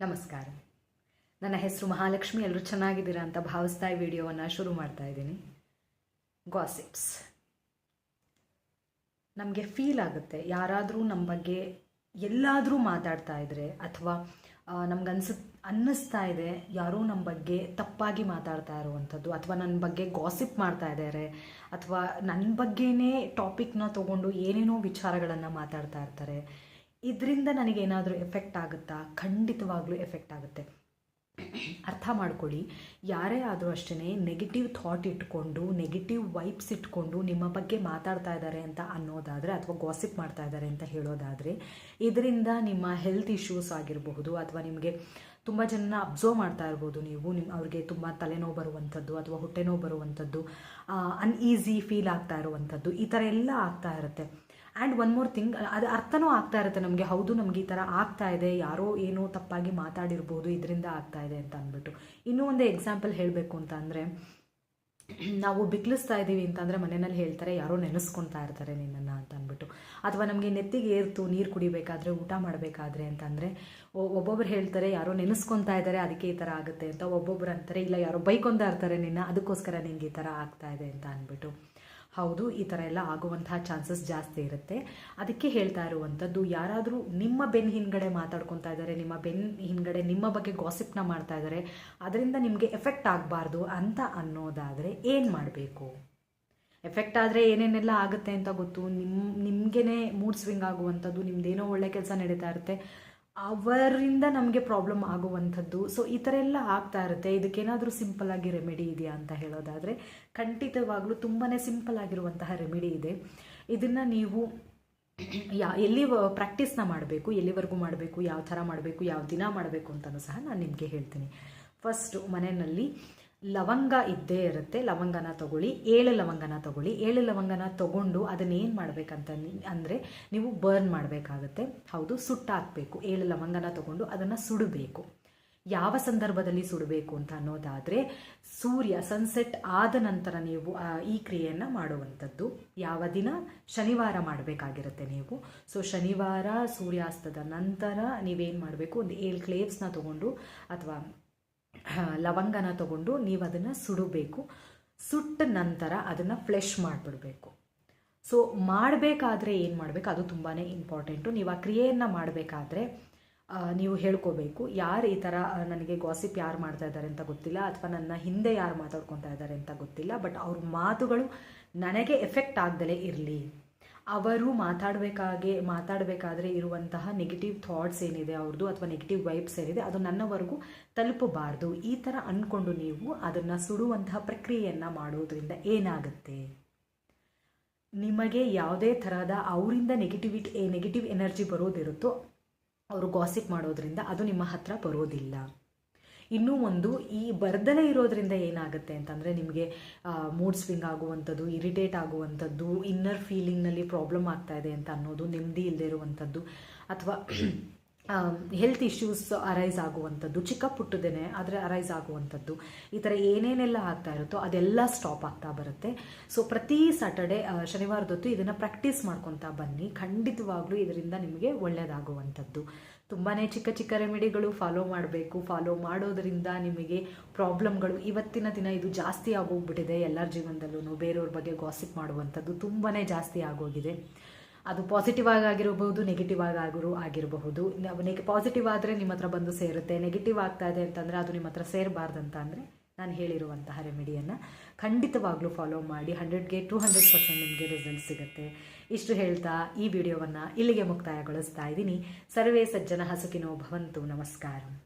ನಮಸ್ಕಾರ. ನನ್ನ ಹೆಸರು ಮಹಾಲಕ್ಷ್ಮಿ. ಎಲ್ಲರೂ ಚೆನ್ನಾಗಿದ್ದೀರಾ ಅಂತ ಭಾವಿಸ್ತಾ ಈ ವಿಡಿಯೋವನ್ನು ಶುರು ಮಾಡ್ತಾ ಇದ್ದೀನಿ. ಗಾಸಿಪ್ಸ್ ನಮಗೆ ಫೀಲ್ ಆಗುತ್ತೆ. ಯಾರಾದರೂ ನಮ್ಮ ಬಗ್ಗೆ ಎಲ್ಲಾದರೂ ಮಾತಾಡ್ತಾ ಇದ್ರೆ ಅಥವಾ ನಮ್ಗೆ ಅನ್ಸ ಅನ್ನಿಸ್ತಾ ಇದೆ, ಯಾರೋ ನಮ್ಮ ಬಗ್ಗೆ ತಪ್ಪಾಗಿ ಮಾತಾಡ್ತಾ ಇರುವಂಥದ್ದು ಅಥವಾ ನನ್ನ ಬಗ್ಗೆ ಗಾಸಿಪ್ ಮಾಡ್ತಾ ಇದ್ದಾರೆ ಅಥವಾ ನನ್ನ ಬಗ್ಗೆನೇ ಟಾಪಿಕ್ನ ತೊಗೊಂಡು ಏನೇನೋ ವಿಚಾರಗಳನ್ನು ಮಾತಾಡ್ತಾ ಇರ್ತಾರೆ. ಇದರಿಂದ ನನಗೇನಾದರೂ ಎಫೆಕ್ಟ್ ಆಗುತ್ತಾ? ಖಂಡಿತವಾಗ್ಲೂ ಎಫೆಕ್ಟ್ ಆಗುತ್ತೆ. ಅರ್ಥ ಮಾಡ್ಕೊಳ್ಳಿ. ಯಾರೇ ಆದರೂ ಅಷ್ಟೇ ನೆಗೆಟಿವ್ ಥಾಟ್ ಇಟ್ಕೊಂಡು ನೆಗೆಟಿವ್ ವೈಬ್ಸ್ ಇಟ್ಕೊಂಡು ನಿಮ್ಮ ಬಗ್ಗೆ ಮಾತಾಡ್ತಾ ಇದ್ದಾರೆ ಅಂತ ಅನ್ನೋದಾದರೆ ಅಥವಾ ಗಾಸಿಪ್ ಮಾಡ್ತಾ ಇದ್ದಾರೆ ಅಂತ ಹೇಳೋದಾದರೆ, ಇದರಿಂದ ನಿಮ್ಮ ಹೆಲ್ತ್ ಇಶ್ಯೂಸ್ ಆಗಿರಬಹುದು ಅಥವಾ ನಿಮಗೆ ತುಂಬ ಜನ ಅಬ್ಸರ್ವ್ ಮಾಡ್ತಾ ಇರ್ಬೋದು ನೀವು. ನಿಮ್ಮ ಅವ್ರಿಗೆ ತುಂಬ ತಲೆನೋವು ಬರುವಂಥದ್ದು ಅಥವಾ ಹೊಟ್ಟೆನೋವು ಬರುವಂಥದ್ದು ಅನ್ಈಸಿ ಫೀಲ್ ಆಗ್ತಾ ಇರುವಂಥದ್ದು, ಈ ಥರ ಎಲ್ಲ ಆಗ್ತಾ ಇರುತ್ತೆ. ಆ್ಯಂಡ್ ಒನ್ ಮೋರ್ ಥಿಂಗ್ ಅದು ಅರ್ಥನೂ ಆಗ್ತಾ ಇರುತ್ತೆ ನಮಗೆ, ಹೌದು ನಮಗೆ ಈ ಥರ ಆಗ್ತಾ ಇದೆ, ಯಾರೋ ಏನೋ ತಪ್ಪಾಗಿ ಮಾತಾಡಿರ್ಬೋದು, ಇದರಿಂದ ಆಗ್ತಾ ಇದೆ ಅಂತ ಅಂದ್ಬಿಟ್ಟು. ಇನ್ನೂ ಒಂದು ಎಕ್ಸಾಂಪಲ್ ಹೇಳಬೇಕು ಅಂತ ಅಂದರೆ, ನಾವು ಬಿಕ್ಲಿಸ್ತಾ ಇದ್ದೀವಿ ಅಂತಂದರೆ ಮನೆಯಲ್ಲಿ ಹೇಳ್ತಾರೆ, ಯಾರೋ ನೆನೆಸ್ಕೊತಾ ಇರ್ತಾರೆ ನಿನ್ನನ್ನು ಅಂತ ಅಂದ್ಬಿಟ್ಟು. ಅಥವಾ ನಮಗೆ ನೆತ್ತಿಗೆ ಏರ್ತು, ನೀರು ಕುಡಿಬೇಕಾದ್ರೆ, ಊಟ ಮಾಡಬೇಕಾದ್ರೆ ಅಂತಂದರೆ ಒಬ್ಬೊಬ್ರು ಹೇಳ್ತಾರೆ, ಯಾರೋ ನೆನೆಸ್ಕೊತಾ ಇದ್ದಾರೆ, ಅದಕ್ಕೆ ಈ ಥರ ಆಗುತ್ತೆ ಅಂತ ಒಬ್ಬೊಬ್ರು ಅಂತಾರೆ, ಇಲ್ಲ ಯಾರೋ ಬೈಕೊಂತ ಇರ್ತಾರೆ ನಿನ್ನ, ಅದಕ್ಕೋಸ್ಕರ ನಿಂಗೆ ಈ ಥರ ಆಗ್ತಾ ಇದೆ ಅಂತ ಅಂದ್ಬಿಟ್ಟು. ಹೌದು, ಈ ಥರ ಎಲ್ಲ ಆಗುವಂತಹ ಚಾನ್ಸಸ್ ಜಾಸ್ತಿ ಇರುತ್ತೆ. ಅದಕ್ಕೆ ಹೇಳ್ತಾ ಇರುವಂಥದ್ದು, ಯಾರಾದರೂ ನಿಮ್ಮ ಬೆನ್ ಹಿಂದ್ಗಡೆ ಮಾತಾಡ್ಕೊತಾ ಇದ್ದಾರೆ, ನಿಮ್ಮ ಬೆನ್ ಹಿಂದ್ಗಡೆ ನಿಮ್ಮ ಬಗ್ಗೆ ಗಾಸಿಪ್ನ ಮಾಡ್ತಾ ಇದ್ದಾರೆ, ಅದರಿಂದ ನಿಮಗೆ ಎಫೆಕ್ಟ್ ಆಗಬಾರ್ದು ಅಂತ ಅನ್ನೋದಾದರೆ ಏನು ಮಾಡಬೇಕು? ಎಫೆಕ್ಟ್ ಆದರೆ ಏನೇನೆಲ್ಲ ಆಗುತ್ತೆ ಅಂತ ಗೊತ್ತು. ನಿಮ್ಮ ನಿಮಗೇನೆ ಮೂಡ್ ಸ್ವಿಂಗ್ ಆಗುವಂಥದ್ದು, ನಿಮ್ದೇನೋ ಒಳ್ಳೆ ಕೆಲಸ ನಡೀತಾ ಇರುತ್ತೆ. ಅವರಿಂದ ನಮಗೆ ಪ್ರಾಬ್ಲಮ್ ಆಗುವಂಥದ್ದು. ಸೊ ಈ ಥರ ಎಲ್ಲ ಆಗ್ತಾ ಇರುತ್ತೆ. ಇದಕ್ಕೇನಾದರೂ ಸಿಂಪಲ್ ಆಗಿ ರೆಮಿಡಿ ಇದೆಯಾ ಅಂತ ಹೇಳೋದಾದರೆ, ಖಂಡಿತವಾಗ್ಲೂ ತುಂಬಾ ಸಿಂಪಲ್ ಆಗಿರುವಂತಹ ರೆಮಿಡಿ ಇದೆ. ಇದನ್ನು ನೀವು ಯಾ ಎಲ್ಲಿ ಪ್ರಾಕ್ಟೀಸ್ನ ಮಾಡಬೇಕು, ಎಲ್ಲಿವರೆಗೂ ಮಾಡಬೇಕು, ಯಾವ ಥರ ಮಾಡಬೇಕು, ಯಾವ ದಿನ ಮಾಡಬೇಕು ಅಂತಲೂ ಸಹ ನಾನು ನಿಮಗೆ ಹೇಳ್ತೀನಿ. ಫಸ್ಟು ಮನೆಯಲ್ಲಿ ಲವಂಗ ಇದ್ದೇ ಇರುತ್ತೆ. ಲವಂಗನ ತಗೊಳ್ಳಿ, ಏಳು ಲವಂಗನ ತಗೊಳ್ಳಿ. ಏಳು ಲವಂಗನ ತಗೊಂಡು ಅದನ್ನೇನು ಮಾಡಬೇಕಂತ ಅಂದರೆ ನೀವು ಬರ್ನ್ ಮಾಡಬೇಕಾಗತ್ತೆ. ಹೌದು, ಸುಟ್ಟಾಕಬೇಕು. ಏಳು ಲವಂಗನ ತಗೊಂಡು ಅದನ್ನು ಸುಡಬೇಕು. ಯಾವ ಸಂದರ್ಭದಲ್ಲಿ ಸುಡಬೇಕು ಅಂತ ಅನ್ನೋದಾದರೆ, ಸೂರ್ಯ ಸನ್ಸೆಟ್ ಆದ ನಂತರ ನೀವು ಈ ಕ್ರಿಯೆಯನ್ನು ಮಾಡುವಂಥದ್ದು. ಯಾವ ದಿನ? ಶನಿವಾರ ಮಾಡಬೇಕಾಗಿರುತ್ತೆ ನೀವು. ಸೊ ಶನಿವಾರ ಸೂರ್ಯಾಸ್ತದ ನಂತರ ನೀವೇನು ಮಾಡಬೇಕು? ಒಂದು ಏಳು ಕ್ಲೇವ್ಸ್ನ ತಗೊಂಡು, ಅಥವಾ ಲವಂಗನ ತಗೊಂಡು ನೀವು ಅದನ್ನು ಸುಡಬೇಕು. ಸುಟ್ಟ ನಂತರ ಅದನ್ನು ಫ್ಲೆಶ್ ಮಾಡಿಬಿಡಬೇಕು. ಸೊ ಮಾಡಬೇಕಾದ್ರೆ ಏನು ಮಾಡಬೇಕು? ಅದು ತುಂಬಾ ಇಂಪಾರ್ಟೆಂಟು ನೀವು ಆ ಕ್ರಿಯೆಯನ್ನು ಮಾಡಬೇಕಾದ್ರೆ ನೀವು ಹೇಳ್ಕೋಬೇಕು. ಯಾರು ಈ ಥರ ನನಗೆ ಗಾಸಿಪ್ ಯಾರು ಮಾಡ್ತಾ ಇದ್ದಾರೆ ಅಂತ ಗೊತ್ತಿಲ್ಲ, ಅಥವಾ ನನ್ನ ಹಿಂದೆ ಯಾರು ಮಾತಾಡ್ಕೊತಾ ಇದ್ದಾರೆ ಅಂತ ಗೊತ್ತಿಲ್ಲ ಬಟ್ ಅವ್ರ ಮಾತುಗಳು ನನಗೆ ಎಫೆಕ್ಟ್ ಆಗದಲೇ ಇರಲಿ. ಅವರು ಮಾತಾಡಬೇಕಾಗೆ, ಮಾತಾಡಬೇಕಾದ್ರೆ ಇರುವಂತಹ ನೆಗೆಟಿವ್ ಥಾಟ್ಸ್ ಏನಿದೆ ಅವ್ರದ್ದು ಅಥವಾ ನೆಗೆಟಿವ್ ವೈಬ್ಸ್ ಏನಿದೆ, ಅದು ನನ್ನವರೆಗೂ ತಲುಪಬಾರ್ದು. ಈ ಥರ ಅಂದ್ಕೊಂಡು ನೀವು ಅದನ್ನು ಸುಡುವಂತಹ ಪ್ರಕ್ರಿಯೆಯನ್ನು ಮಾಡೋದ್ರಿಂದ ಏನಾಗುತ್ತೆ? ನಿಮಗೆ ಯಾವುದೇ ಥರದ ಅವರಿಂದ ನೆಗೆಟಿವಿಟಿ ನೆಗೆಟಿವ್ ಎನರ್ಜಿ ಬರೋದಿರುತ್ತೋ, ಅವರು ಗಾಸಿಪ್ ಮಾಡೋದ್ರಿಂದ ಅದು ನಿಮ್ಮ ಹತ್ರ ಬರೋದಿಲ್ಲ. ಇನ್ನೂ ಒಂದು ಈ ಬರ್ದಲೇ ಇರೋದ್ರಿಂದ ಏನಾಗುತ್ತೆ ಅಂತಂದರೆ ನಿಮಗೆ ಮೂಡ್ ಸ್ವಿಂಗ್ ಆಗುವಂಥದ್ದು ಇರಿಟೇಟ್ ಆಗುವಂಥದ್ದು ಇನ್ನರ್ ಫೀಲಿಂಗ್ನಲ್ಲಿ ಪ್ರಾಬ್ಲಮ್ ಆಗ್ತಾ ಇದೆ ಅಂತ ಅನ್ನೋದು ನೆಮ್ಮದಿ ಇಲ್ಲದೆ ಇರುವಂಥದ್ದು, ಅಥವಾ ಹೆಲ್ತ್ ಇಶ್ಯೂಸ್ ಅರೈಸ್ ಆಗುವಂಥದ್ದು, ಚಿಕ್ಕ ಪುಟ್ಟದೇನೆ ಆದರೆ ಅರೈಸ್ ಆಗುವಂಥದ್ದು, ಈ ಥರ ಏನೇನೆಲ್ಲ ಆಗ್ತಾ ಇರುತ್ತೋ ಅದೆಲ್ಲ ಸ್ಟಾಪ್ ಆಗ್ತಾ ಬರುತ್ತೆ. ಸೊ ಪ್ರತಿ ಸಾಟರ್ಡೆ ಶನಿವಾರದೊತ್ತು ಇದನ್ನು ಪ್ರಾಕ್ಟೀಸ್ ಮಾಡ್ಕೊತಾ ಬನ್ನಿ. ಖಂಡಿತವಾಗ್ಲೂ ಇದರಿಂದ ನಿಮಗೆ ಒಳ್ಳೆಯದಾಗುವಂಥದ್ದು ತುಂಬಾ ಚಿಕ್ಕ ಚಿಕ್ಕ ರೆಮಿಡಿಗಳು ಫಾಲೋ ಮಾಡಬೇಕು ಫಾಲೋ ಮಾಡೋದರಿಂದ ನಿಮಗೆ ಪ್ರಾಬ್ಲಮ್ಗಳು ಇವತ್ತಿನ ದಿನ ಇದು ಜಾಸ್ತಿ ಆಗೋಗ್ಬಿಟ್ಟಿದೆ ಎಲ್ಲರ ಜೀವನದಲ್ಲೂ ಬೇರೆಯವ್ರ ಬಗ್ಗೆ ಗಾಸಿಪ್ ಮಾಡುವಂಥದ್ದು ತುಂಬಾ ಜಾಸ್ತಿ ಆಗೋಗಿದೆ. ಅದು ಪಾಸಿಟಿವ್ ಆಗಿ ಆಗಿರಬಹುದು ನೆಗೆಟಿವ್ ಆಗಿ ಆಗಿರೋ ಆಗಿರಬಹುದು. ನೆಗೆ ಪಾಸಿಟಿವ್ ಆದರೆ ನಿಮ್ಮ ಹತ್ರ ಬಂದು ಸೇರುತ್ತೆ ನೆಗೆಟಿವ್ ಆಗ್ತಾ ಇದೆ ಅಂತಂದರೆ ಅದು ನಿಮ್ಮ ಹತ್ರ ಸೇರಬಾರ್ದಂತ ಅಂದರೆ ನಾನು ಹೇಳಿರುವಂತಹ ರೆಮಿಡಿಯನ್ನು ಖಂಡಿತವಾಗ್ಲೂ ಫಾಲೋ ಮಾಡಿ ಹಂಡ್ರೆಡ್ಗೆ ಟು ಹಂಡ್ರೆಡ್ ಪರ್ಸೆಂಟ್ ನಿಮಗೆ ರಿಸಲ್ಟ್ ಸಿಗುತ್ತೆ. ಇಷ್ಟು ಹೇಳ್ತಾ ಈ ವಿಡಿಯೋವನ್ನು ಇಲ್ಲಿಗೆ ಮುಕ್ತಾಯಗೊಳಿಸ್ತಾ ಇದ್ದೀನಿ. ಸರ್ವೇ ಸಜ್ಜನ ಹಸುಕಿನೋ ಭವಂತು, ನಮಸ್ಕಾರ.